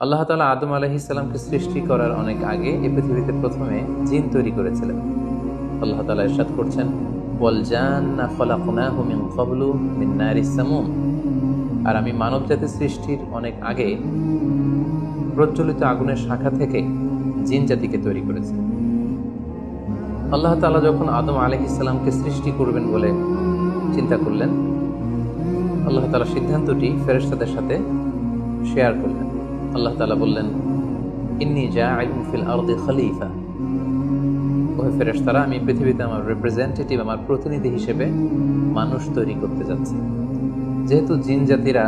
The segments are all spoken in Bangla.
আল্লাহ তালা আদম আলহিসাল্লামকে সৃষ্টি করার অনেক আগে এ পৃথিবীতে প্রথমে জিন তৈরি করেছিলেন। আল্লাহ তালা ইরশাদ করছেন সামুম। আর আমি মানব জাতির সৃষ্টির অনেক আগে প্রজ্বলিত আগুনের শাখা থেকে জিন জাতিকে তৈরি করেছি। আল্লাহ তালা যখন আদম আলহিসাল্লামকে সৃষ্টি করবেন বলে চিন্তা করলেন, আল্লাহ তালা সিদ্ধান্তটি ফেরেশতাদের সাথে শেয়ার করলেন। আল্লাহ তালা বললেন, ইন্নি যা ফিল আরদি খলিফা। ওহে ফেরেশতারা, আমি পৃথিবীতে আমার রিপ্রেজেন্টেটিভ আমার প্রতিনিধি হিসেবে মানুষ তৈরি করতে যাচ্ছি। যেহেতু জিন জাতিরা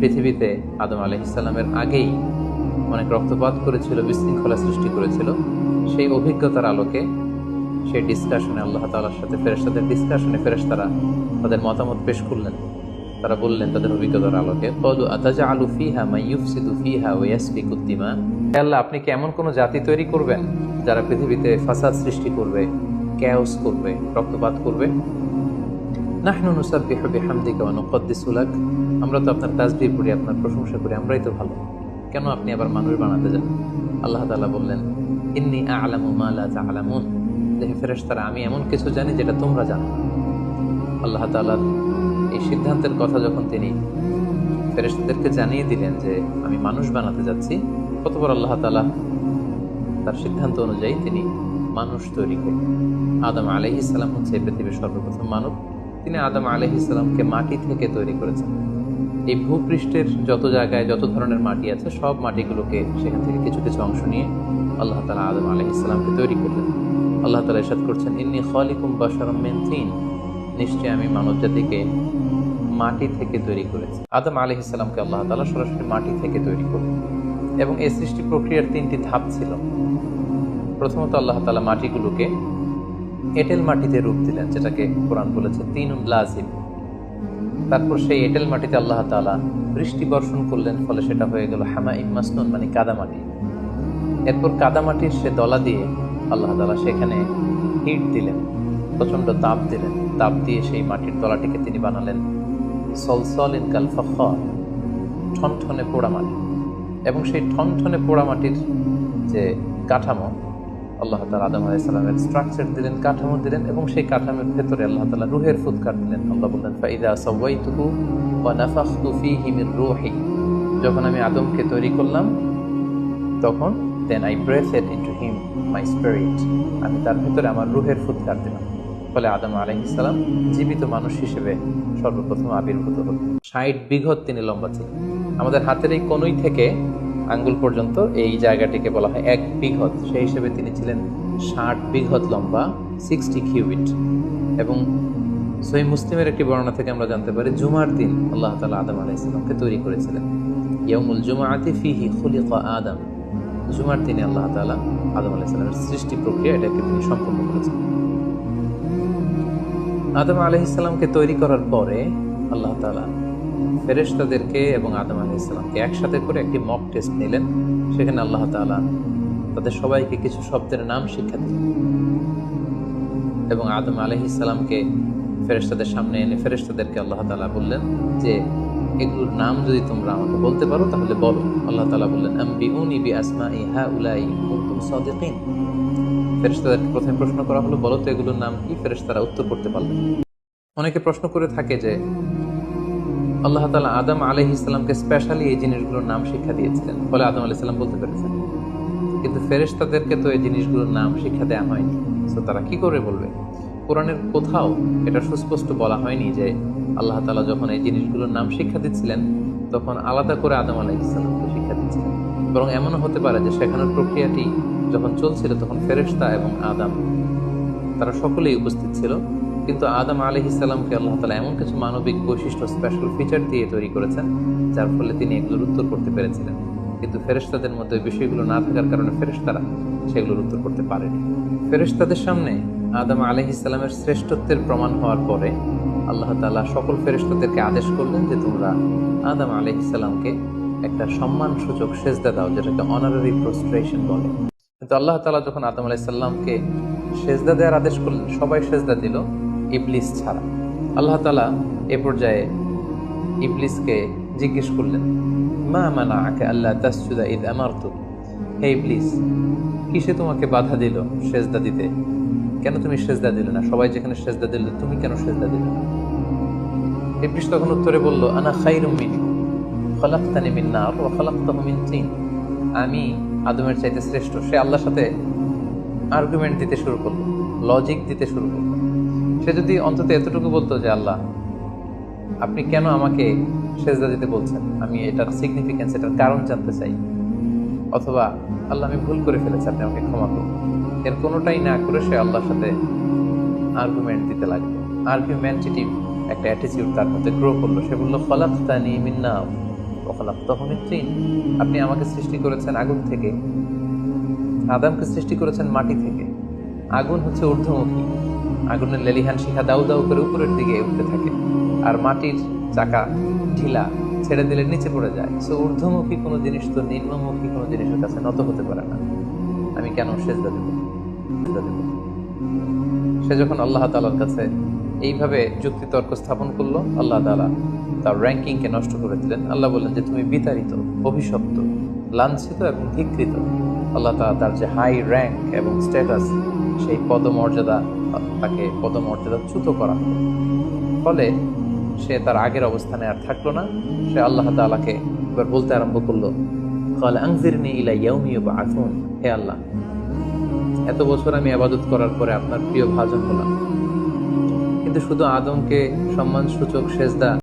পৃথিবীতে আদম আলহিসাল্লামের আগেই অনেক রক্তপাত করেছিল, বিশৃঙ্খলা সৃষ্টি করেছিল, সেই অভিজ্ঞতার আলোকে সেই ডিসকাশনে আল্লাহ তালার সাথে, ফেরেশতাদের ডিসকাশনে ফেরেশতারা তাদের মতামত পেশ করলেন। তারা বললেন তাদের অভিজ্ঞতার আলোকে আপনি কি এমন কোনো জাতি তৈরি করবেন যারা পৃথিবীতে ফাসাদ সৃষ্টি করবে ক্যাওস করবে, রক্তপাত করবে? আমরা তো আপনার তাসবিহ করি আপনার প্রশংসা করি, আমরাই তো ভালো। কেন আপনি আবার মানুষ বানাতে যান? আল্লাহ তাআলা বললেন, ইন্নী আ'লামু মা লা তা'লামুন দেখে ফেরেশতারা, আমি এমন কিছু জানি যেটা তোমরা জানো। আল্লাহ তাআলার এই সিদ্ধান্তের কথা যখন তিনি ফেরেশতাদেরকে জানিয়ে দিলেন যে আমি মানুষ বানাতে যাচ্ছি কতবার আল্লাহ তাআলা তার সিদ্ধান্ত অনুযায়ী তিনি মানুষ তৈরি করলেন আদম আলহিসাল্লাম হচ্ছে এই পৃথিবীর সর্বপ্রথম মানব। তিনি আদম আলহিসাল্লামকে মাটি থেকে তৈরি করেছেন। এই ভূপৃষ্ঠের যত জায়গায় যত ধরনের মাটি আছে, সব মাটিগুলোকে সেখান থেকে কিছু কিছু অংশ নিয়ে আল্লাহ তালা আদম আলহিসাল্লামকে তৈরি করলেন। আল্লাহ তালা ইসাদ করছেন, ইন্নি খালিকুম বাসারম মিন তিন। নিশ্চয়ই আমি মানব জাতিকে মাটি থেকে তৈরি করেছি। আদম আলহিসাল্লামকে আল্লাহ তালা সরাসরি মাটি থেকে তৈরি করলেন এবং এই সৃষ্টি প্রক্রিয়ার তিনটি ধাপ ছিল। প্রথমত আল্লাহ তালা মাটিগুলোকে এঁটেল মাটিতে রূপ দিলেন, যেটাকে কোরআন বলেছে তিন লাজিম। তারপর সেই এঁটেল মাটিতে আল্লাহ তালা বৃষ্টি বর্ষণ করলেন, ফলে সেটা হয়ে গেল হামা ইমাসনুন মানে কাদামাটি। এরপর কাদামাটির সে দলা দিয়ে আল্লাহ তালা সেখানে হিট দিলেন, প্রচণ্ড তাপ দিলেন। তাপ দিয়ে সেই মাটির তলাটিকে তিনি বানালেন। সলসল ইন কালফাখর ঠনঠনে পোড়া মাটি। এবং সেই ঠনঠনে পোড়া মাটির যে কাঠামো, আল্লাহ তালা আদম আলাইসালামের স্ট্রাকচার দিলেন, কাঠামো দিলেন এবং সেই কাঠামোর ভেতরে আল্লাহ তালা রুহের ফুৎকার দিলেন। আল্লাহ বললেন, ফাইদা সাওয়াইতুহু ওয়া নাফাখতু ফীহি মির রূহি। যখন আমি আদমকে তৈরি করলাম, তখন then I breathed into him my spirit আমি তার ভেতরে আমার রুহের ফুৎকার দিলাম। ফলে আদম আলাইহিসসালাম জীবিত মানুষ হিসেবে সর্বপ্রথম আবির্ভূত হল ষাট বিঘত তিনি লম্বা ছিলেন। আমাদের হাতের এই কনুই থেকে আঙ্গুল পর্যন্ত এই জায়গাটিকে বলা হয় এক বিঘত। সেই হিসেবে তিনি ছিলেন ষাট বিঘত লম্বা সিক্সটি কিউবিট এবং সহি মুসলিমের একটি বর্ণনা থেকে আমরা জানতে পারি, জুমার দিন আল্লাহ তালা আদম আলাইসালামকে তৈরি করেছিলেন। ইয়মুল জুমাআতি ফিহি খুলিক আদম। জুমার দিনে আল্লাহ তালা আদম আলাইসালামের সৃষ্টি প্রক্রিয়া এটাকে তিনি সম্পন্ন করেছেন আদম আলহিসাল্লামকে তৈরি করার পরে আল্লাহ তালা ফেরেস্তাদেরকে এবং আদম আলি ইসলামকে একসাথে করে একটি মক টেস্ট নিলেন। সেখানে আল্লাহ তালা তাদের সবাইকে কিছু শব্দের নাম শিক্ষা দিলেন। এবং আদম আলহ ইসলামকে ফেরেশতাদের সামনে এনে ফেরেস্তাদেরকে আল্লাহ তালা বললেন যে এগুলোর নাম যদি তোমরা আমাকে বলতে পারো, তাহলে বলো। আল্লাহ তালা বললেন আম্বি উনি বি আসমা ইহা উলাই কুনতুম সাদিকিন। ফেরেশতাদেরকে প্রথমে প্রশ্ন করা হলো, বলো তো এগুলোর নাম কি? ফেরেশতারা উত্তর করতে পারলেন অনেকে প্রশ্ন করে থাকে যে, আল্লাহ তালা আদম আলহ ইসলামকে স্পেশালি এই জিনিসগুলোর নাম শিক্ষা দিয়েছিলেন। ফলে আদম আলি ইসলাম বলতে পেরেছেন। কিন্তু ফেরেশতাদেরকে তো এই জিনিসগুলোর নাম শিক্ষা দেওয়া হয়নি। তো তারা কি করে বলবে? কোরআনের কোথাও এটা সুস্পষ্ট বলা হয়নি যে আল্লাহ তালা যখন এই জিনিসগুলোর নাম শিক্ষা দিচ্ছিলেন, তখন আলাদা করে আদম আলাহ ইসলামকে শিক্ষা দিচ্ছিলেন বরং এমনও হতে পারে যে শেখানোর প্রক্রিয়াটি যখন চলছিল, তখন ফেরেশতা এবং আদাম, তারা সকলেই উপস্থিত ছিল। কিন্তু আদম আলহ ইসলামকে আল্লাহ তালা এমন কিছু মানবিক বৈশিষ্ট্য স্পেশাল ফিচার দিয়ে তৈরি করেছেন, যার ফলে তিনি এগুলোর উত্তর করতে পেরেছিলেন। কিন্তু ফেরেশতাদের মধ্যে বিষয়গুলো না থাকার কারণে ফেরেশতারা সেগুলোর উত্তর করতে পারেনি। ফেরেশতাদের সামনে আদম আলহ ইসলামের শ্রেষ্ঠত্বের প্রমাণ হওয়ার পরে আল্লাহ তালা সকল ফেরেশতাদেরকে আদেশ করলেন যে তোমরা আদম আলহ ইসলামকে একটা সম্মান সূচক সেজদা দাও, যেটাকে অনারারি প্রস্ট্রেশন বলে। কিন্তু আল্লাহ তালা যখন আদম আলাইসাল্লামকে সেজদা দেওয়ার আদেশ করলেন, সবাই সেজদা দিল ইবলিস ছাড়া। আল্লাহ তালা এ পর্যায়ে ইবলিসকে জিজ্ঞেস করলেন, মা মানাআকা আল্লা তাসজুদা ইদ আমারতু হে ইবলিস, কিসে তোমাকে বাধা দিল সেজদা দিতে? কেন তুমি সেজদা দিলে না? সবাই যেখানে সেজদা দিল, তুমি কেন সেজদা দিলে না? ইবলিস তখন উত্তরে বলল, আনা খাইরুম মিনহু খলাকতানি মিন নার ওয়া খলাকতাহু মিন তিন। আমি আদমের চাইতে শ্রেষ্ঠ। সে আল্লাহর সাথে আর্গুমেন্ট দিতে শুরু করল লজিক দিতে শুরু করল। সে যদি অন্তত এতটুকু বলতো যে, আল্লাহ, আপনি কেন আমাকে সেজদা দিতে বলছেন? আমি এটার সিগনিফিকেন্স এটার কারণ জানতে চাই। অথবা আল্লাহ আমি ভুল করে ফেলেছি, আপনি আমাকে ক্ষমা করুন। এর কোনোটাই না করে সে আল্লাহর সাথে আর্গুমেন্ট দিতে লাগল। আর্গুমেন্টেটিভ একটা অ্যাটিটিউড তার মধ্যে গ্রো করল। সে বলল ফলাক্তানি মিন্না ফলাক্তাহমিন তিন। আপনি আমাকে সৃষ্টি করেছেন আগুন থেকে। আদামকে সৃষ্টি করেছেন মাটি থেকে। আগুন হচ্ছে ঊর্ধ্বমুখী। আগুনের লেলিহান শিখা দাউ দাউ করে উপরের দিকে উঠতে থাকে। আর মাটির চাকা ঢিলা। ছেড়ে দিলে নিচে পড়ে যায়। সো ঊর্ধ্বমুখী কোনো জিনিস তো নিম্নমুখী কোনো জিনিসের কাছে নত হতে পারে না। আমি কেন সেজদা দেব? দেব। সে যখন আল্লাহ তালার কাছে এইভাবে যুক্তি তর্ক স্থাপন করল, আল্লাহ তালা তার র্যাঙ্কিংকে নষ্ট করে দিলেন। আল্লাহ বললেন যে, তুমি বিতাড়িত, অভিশপ্ত, লাঞ্ছিত এবং ধিকৃত। আল্লাহ তালা তার যে হাই র্যাঙ্ক এবং স্ট্যাটাস, সেই পদমর্যাদা, তাকে পদমর্যাদা চ্যুত করা ফলে সে তার আগের অবস্থানে আর থাকল না। সে আল্লাহ তালাকে এবার বলতে আরম্ভ করল ইউবআথুন হে আল্লাহ, এত বছর আমি আবাদত করার পরে আপনার প্রিয় ভাজন হলাম। কিন্তু শুধু আদমকে সম্মানসূচক সেজদা